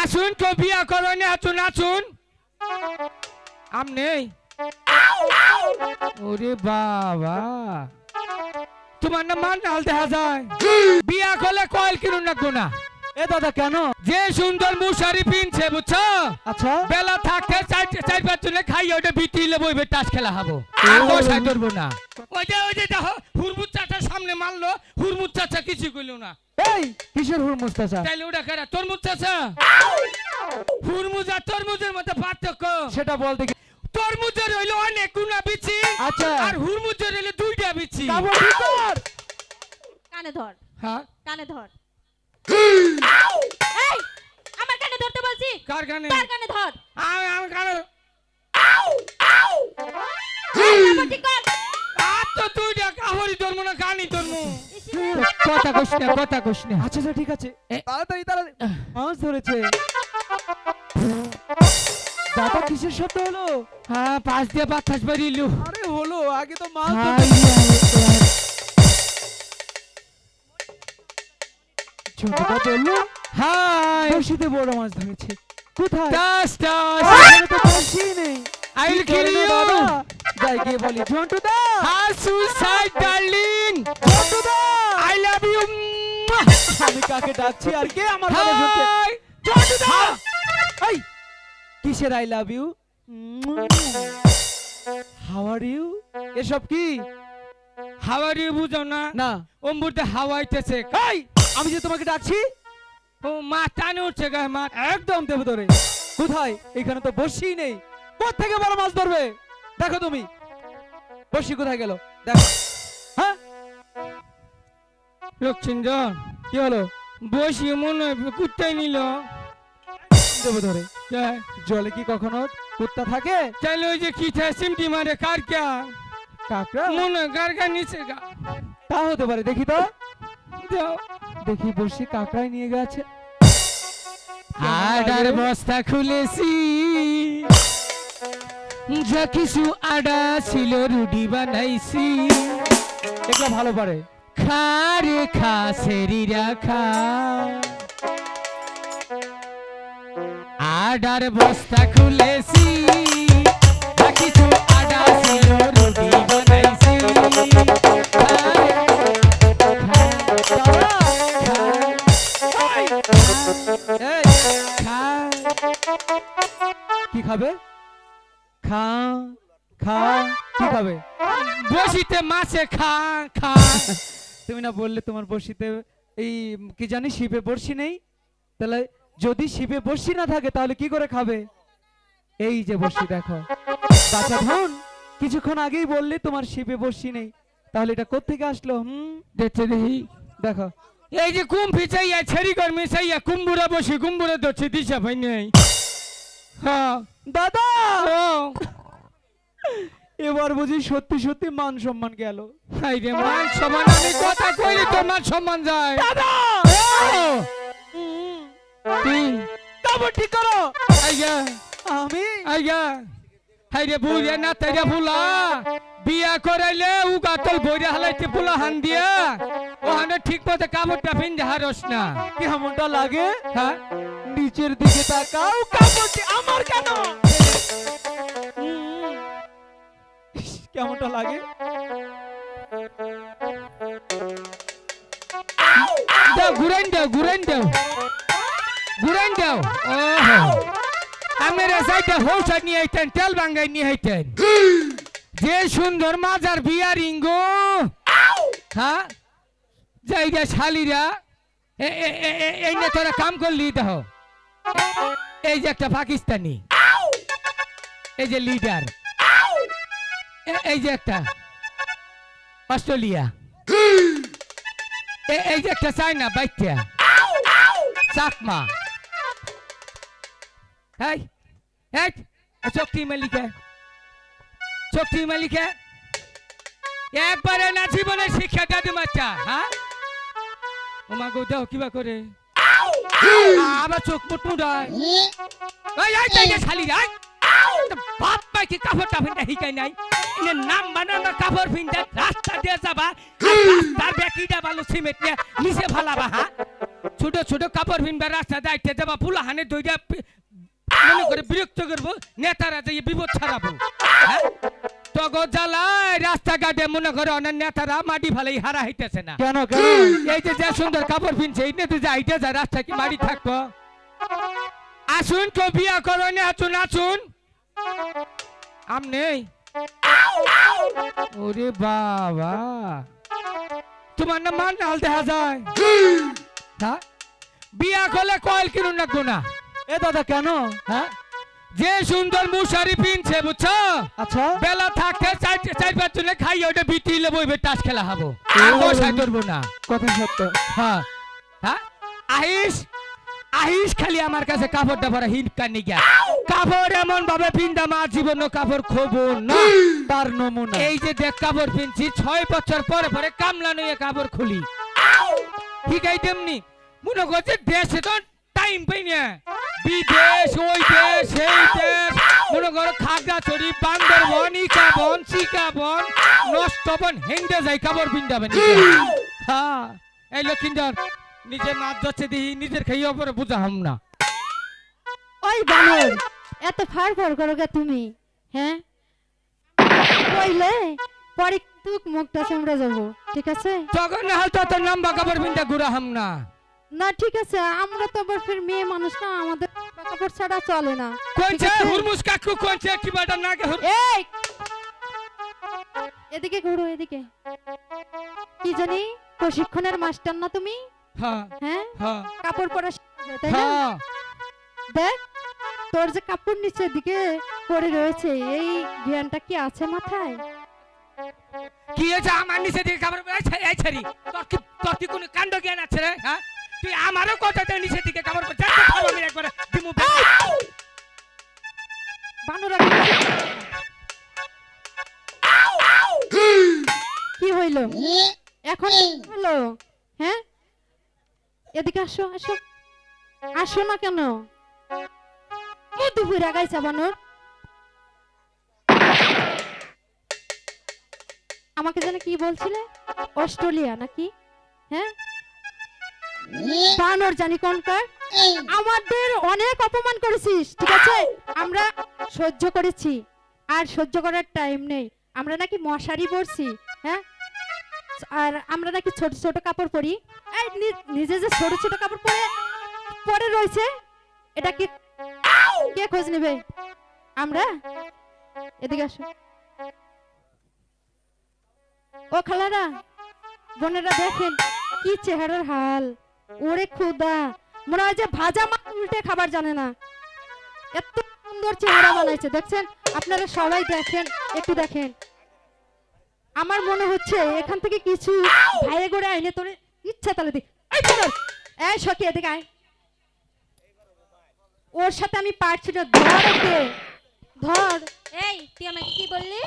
আসুন তো বিয়া করো না আসুন আসুন। আমনে ওরে বাবা। তোমার না মান নাল দেখা যায়। বিয়া করলে কয়েল কিনুন না গোনা। এ দাদা কেন? যে সুন্দর মুশারি পিনছে বুঝছ? আচ্ছা। বেলা থাকতে চার পাঁচ জনে খাই ওটা বিটিলে বইবে টাস খেলা হব। আর বসাই ধরবো না। ওই যে ওই যে দেখো হুরমুদ চাচা সামনে মারলো। হুরমুদ চাচা কিছু কইলো না। এই কিসের হুরমুজ চাচা? তাইলে ওটা কারা তরমুজ চাচা? হুরমুজ আর তরমুজের মধ্যে পার্থক্য। সেটা বল দেখি। তরমুজের হইল অনেক গুণা বিচি আচ্ছা। আর হুরমুজের হইল দুইটা বিচি। কর। কানে ধর। হ্যাঁ? কানে ধর। এই আমার কানে ধরতে বলছি। কার গানে তার কানে ধর? আমি আমি কানে এই, তারপর ঠিক কর? আর তো দুইটা কাহরি ধরবো না কানি ইস, কথা কইস না কথা কইস না। আচ্ছা আচ্ছা ঠিক আছে। তাড়াতাড়ি তাড়াতাড়ি। মাছ ধরেছে। দাদা কিসের শব্দ হলো? হ্যাঁ পাঁচ দিয়ে বাতাস আরে হলো। আগে তো মাছ ছোটটা বলল হাই বসিতে বড় মাছ ধরেছে। কোথায়? টাস টাস তো বসিই নেই। I will কি kill দাদা? যাই গিয়ে বলি ঝন্টু দা। Hi suicide darling. কাকে ডাকছি আর কে আমার কথা শুনছে? এই কিসের I love you how are you এসব কি? হাওয়ারি বুঝো না? না। অম্বুরতে হাওয়াইতেছে এই আমি যে তোমাকে ডাকছি? ও মা টানে উঠছে গায়ে মা। একদম দেব ধরে। কোথায়? এখানে তো বসিই নেই। থেকে বড় মাছ ধরবে? দেখো তুমি। বসি কোথায় গেল? দেখো। হ্যাঁ? লক্ষ্মীঞ্জন কি হলো? বসি মনে হয় কুত্তাই নিল। দেব ধরে জলে কি কখনো কুত্তা থাকে? চাইলে ওই যে কি সিমটি মারে কার কে? কাকড়া? মনে গার নিচে গা। তা হতে পারে দেখি তো। দেখি বসি কাকড়াই নিয়ে গেছে। আডার বস্তা খুলেছি। যা কিছু আডা ছিল রুডি বানাইছি। এগুলো ভালো পারে। খা রে খা সেরিরা খা আডার বস্তা খুলেছি কিছু আডা ছিল রুডি বানাইছি। কি খাবে? খা খা, কি খাবে? বসিতে মাছে খা খা। তুমি না বললে তোমার বড়শিতে এই কি জানি শিপে বড়শি নেই? তাহলে যদি শিপে বড়শি না থাকে তাহলে কি করে খাবে? এই যে বড়শি দেখো। বাচ্চা ধন কিছুক্ষণ আগেই বললে তোমার শিপে বড়শি নেই। তাহলে এটা কোত্থেকে আসলো? হুম? দেখতে দেখি। দেখো। এই যে কুম ফিচাইয়া ছেড়ি কর মিশাইয়া কুম্বুরা বসি কুম্বুরা ধরছে দিশা ভাই নেই হ্যাঁ। দাদা! ও এবার বুঝি সত্যি সত্যি মান সম্মান গেল। রে মান সম্মান আমি কথা কইলে তো মান সম্মান যায়। দাদা! তুই তারপর ঠিক করো। আইয়া আমি? আইয়া হাই রে বুড়িয়া না তাইরা ফুলা বিয়া করাইলে উ গাতল বইরা হালাইতে ফুলা হান দিয়া। ওখানে ঠিক মতো কাপড়টা পিন্ধে হারস না। কেমনটা লাগে? হ্যাঁ? নিচের দিকে তাকাও কাপড়টি আমার কেন? কেমনটা লাগে? যে সুন্দর মাজার বিয়ারিং গো। হ্যাঁ শালিরা এই না তোরা কাম করলি দেহ এই যে একটা পাকিস্তানি। এই যে লিডার এই যে একটা। অস্ট্রেলিয়া। এই যে একটা চাইনা বাইকটা চাকমা। এই এই চোখটি মালিকা চোখটি মালিকা একবারে না জীবনে শিক্ষা দাদু মাচ্চা হ্যাঁ? ও মা গো দাও কিবা করে। আবার চোখ মুট মুড়ায় এই এই শালি রে বাপ কি কাপড় টাপড় হিকাই নাই। ইনে নাম বানানো কাপড় পিন্দা রাস্তা দিয়ে যাবা। রাস্তার বেকিটা বালু সিমেন্ট নিয়ে নিচে ফালাবা হ্যাঁ ছোট ছোট কাপড় পিনবা রাস্তা দায়িত্বে যাবা ফুলা হানে দইটা মনে করে বিরক্ত করব নেতারা যে বিপদ ছাড়াবো হ্যাঁ? তগো জ্বালায় রাস্তাঘাটে মনে করে অনেক নেতারা মাটি ফালাই হারা হইতেছে না। কেন কেন? এই যে যে সুন্দর কাপড় পিনছে এই নেতে যে আইতে যায় রাস্তা কি মাটি থাকব? আসুন তো বিয়া করো নি আসুন আসুন। আম নেই? ওরে বাবা। তোমার না মান নাল দেখা যায়। হ্যাঁ? বিয়া করলে কয়েল কিনুন রাখব না। এ দাদা কেন? হ্যাঁ? যে সুন্দর মুশারি পিনছে বুঝছ? আচ্ছা। বেলা থাকতে চার চার পাঁচ জনে খাই ওটা বিটিলে বইবে তাস খেলা হব। আর বসাই ধরবো না। কথা সত্য। হ্যাঁ। হ্যাঁ? আহিস? আহিস খালি আমার কাছে কাপড় টাপড় হিনকা নিগা কাপড় এমন ভাবে পিন্দা মা জীবন কাপড় খোবো না তার নমুনা। এই যে দেখ কাপড় পিনছি ছয় বছর পরে পরে কামলা নইয়ে কাপড় খুলি। ঠিক আছে তেমনি। মনে করছে দেশে তো টাইম পাই না। বিদেশ ওই দেশ সেই দেশ। মনে করো খাগড়াছড়ি বান্দরবন ইকাবন চিকাবন নষ্টবন হেংদে যাই কাপড় পিন্দাবেন হ্যাঁ এই লক্ষিন্দর নিজের মাছ যাচ্ছে দিহি নিজের খাইয়ে পরে বুঝা হাম না। ওই বানর এত ফার ফার করো গে তুমি হ্যাঁ? কইলে পরে কিন্তু মুখটা চামড়ে যাব ঠিক আছে? তখন না হয়তো তোর লম্বা কাপড় পিন্দা ঘুরা হাম না। না ঠিক আছে আমরা তো আবার ফির মেয়ে মানুষ না আমাদের কাপড় ছাড়া চলে না কোনছে? হুরমুস কাকু কোনছে? কি বাটা নাকে হুর এই! এদিকে ঘুরো এদিকে। কি জানি প্রশিক্ষণের মাস্টার না তুমি? হ্যাঁ হ্যাঁ হ্যাঁ কাপড় পরা তাই না হ্যাঁ দেখ তোর যে কাপড় নিচের দিকে পড়ে রয়েছে এই জ্ঞানটা কি আছে মাথায় কি হয়েছে আমার নিচে দিকে কাপড় এই ছাড়ি তোর কি তোর কি কোনো কাণ্ড জ্ঞান আছে রে হ্যাঁ তুই আমারও কথা দে নিচে দিকে কাপড় পরে যাতে খাব আমি একবার দিমু বানর কি হইল এখন হলো হ্যাঁ এদিকে আসো আসো। আসো না কেন? দুপুর আগাইছা বানর আমাকে যেন কি বলছিলে? অস্ট্রেলিয়া নাকি? হ্যাঁ? বানর জানি কোনকার আমাদের অনেক অপমান করেছিস, ঠিক আছে? আমরা সহ্য করেছি, আর সহ্য করার টাইম নেই। আমরা নাকি মশারি পরছি হ্যাঁ? আর আমরা নাকি ছোট ছোট কাপড় পরি। এই নিজে যে ছোট ছোট কাপড় পরে পরে রয়েছে এটা কি কে খোঁজ নেবে? আমরা? এদিকে আসো। ও খালারা বোনেরা দেখেন কি চেহারার হাল। ওরে খুদা মনে হয় যে ভাজা মাছ উল্টে খাবার জানে না। এত সুন্দর চেহারা বানাইছে দেখছেন? আপনারা সবাই দেখেন একটু দেখেন। আমার মনে হচ্ছে এখান থেকে কিছু ভাইয়ে করে আইনে তোর ইচ্ছা তাহলে দি। এই সখী এদিকে আয়। ওর সাথে আমি পারছি না ধর ওকে। ধর। এই তুই আমাকে কি বললি?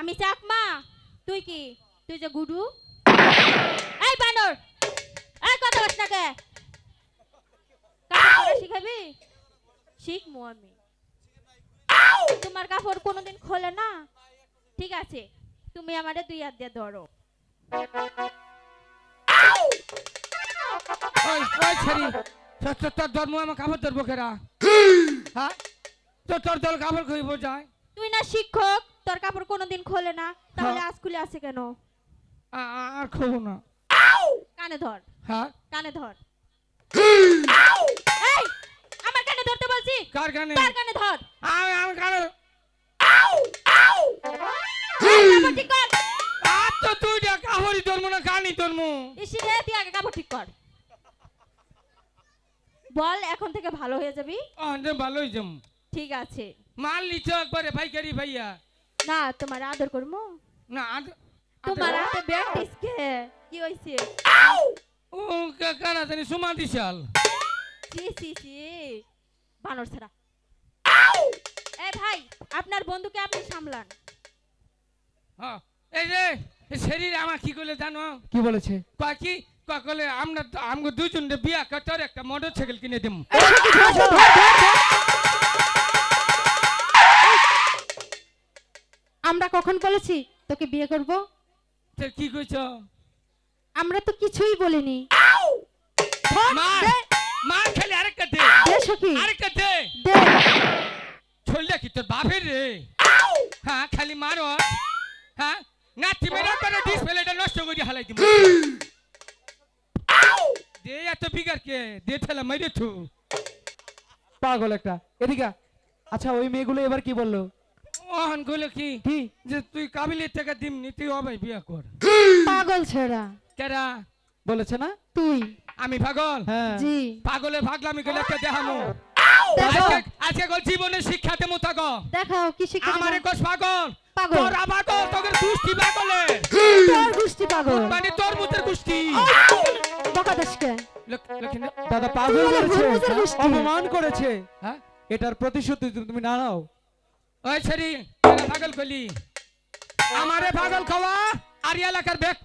আমি চাকমা তুই কি? তুই যে গুডু? এই বানর! এই কথা বস না কে? শিখাবি? শিখমু আমি। তোমার কাপড় কোনোদিন খোলে না? ঠিক আছে তুমি আমারে দুই হাত দিয়ে ধরো। ওই ওই ছাড়ি তোর তোর তোর ধর্ম আমার কাপড় ধরবো কেরা? হ্যাঁ? তোর তোর দল কাপড় খুঁজব যায় তুই না শিক্ষক তোর কাপড় কোনোদিন খোলে না তাহলে। আজ খুলে আছে কেন? আ- আ- আর খুব না। কানে ধর। হ্যাঁ? কানে ধর। এই আমার কানে ধরতে বলছি? কার কানে? ধর? আমি আমি কানে এই, কাপড় ঠিক কর। আর তো তুই যা কাপড়ই না কানি ধরবো। ইসি রে তুই আগে কাপড় ঠিক কর। বল এখন থেকে ভালো হয়ে যাবি? অনেক ভালোই জম ঠিক আছে। মাল নিচ একবারে ভাইকারি ভাইয়া। না তোমার আদর করব। না আদ- তোমার হাতে ব্যাটিসকে কি হইছে? ও কানা জানি সুমা দিশাল। সি সি সি বানর ছাড়া। এ ভাই আপনার বন্ধুকে আপনি সামলান। হ্যাঁ এই যে এই শরীর আমার কি করলে জানো? কি বলেছে? কয় কি? কয় কলে আমরা তো- আমগো দুজন বিয়া কাটার একটা মোটর সাইকেল কিনে দেবো। আমরা কখন বলেছি তোকে বিয়ে করব? তো কি কইছ? আমরা তো কিছুই বলিনি। মার মার খেলে আরেকটা দে। দে সখী। আরেকটা দে। দে। কি তোর বাপের রে। হ্যাঁ খালি মারো হ্যাঁ? নাতি মেরা করে ডিসপ্লেটা নষ্ট করে হালাই দিব দে এত বিগার কে? দে ঠেলা মেরে থু। পাগল একটা। এদিকে আচ্ছা ওই মেয়েগুলো এবার কি বলল? ওহনগুলো কি? কি? যে তুই কাবিলের টাকা দিমনি তুই অবাই বিয়া কর। পাগল ছেড়া। কেরা বলেছে না? তুই। আমি পাগল? হ্যাঁ। জি। পাগলে ভাগলামি গেলে একটা দেখামো। দেখো আজকে আজকে গো জীবনে শিক্ষাতে মোতাগ দেখাও কি শিখে আমারে কোস পাগল। পাগল। তোরা পাগল তোদের গুষ্টি পাগলে। তোর গুষ্টি পাগল। মানে তোর মুতের গুষ্টি বকা দাসকে দাদা পাগল করেছে। অপমান করেছে। হ্যাঁ? এটার প্রতিশোধ তুমি- তুমি না নাও। ওই ছেড়ি পাগল কলি আমারে পাগল খাওয়া আর এলাকার ব্যাগ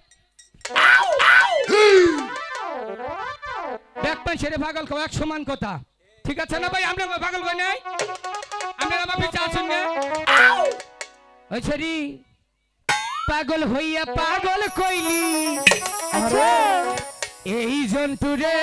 ব্যাগ পাই ছেড়ে পাগল খাওয়া এক সমান কথা। ঠিক আছে না ভাই আমরা পাগল কই নাই? আমরা আমার পিছে আসুন না? ওই ছেড়ি পাগল হইয়া পাগল কইলি। আচ্ছা। এই জন্তুরে।